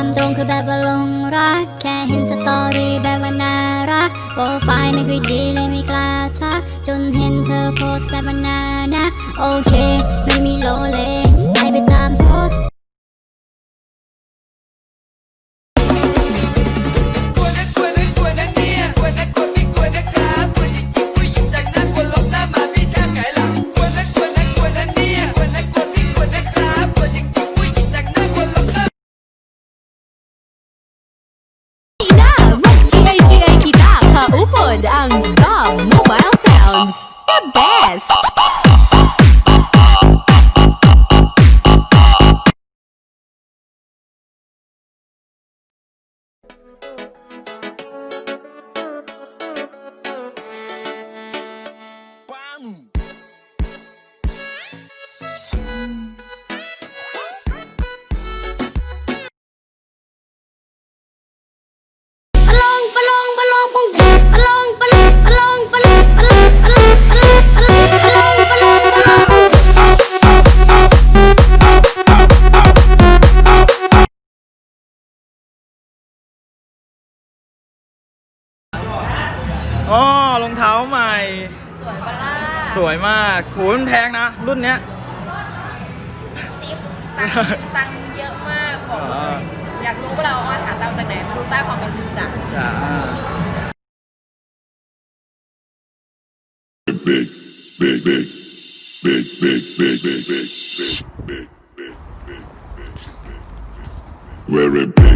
ามตรงคือแบบว่าลงรัก แค่เห็นสตอรี่แบบว่าน่ารักโปรไฟล์ไม่เคยดีเลยไม่กล้าทักจนเห็นเธอโพสแบบว่าน่านะ โอเค ไม่มีโลเล Billboard and อ๋อรองเท้าใหม่ สวยปะล่ะสวยมากโหมันแพงนะ รุ่นเนี้ยติ๊บตังค์ตังค์เยอะมากบอกเลย อยากรู้ว่าเราว่าหาตังค์จากไหนมาดูใต้ความเป็นจริงจ้ะ จ้า big, big, big, big, big, big, big, big, big, big, big, big, big, big. Wearing big,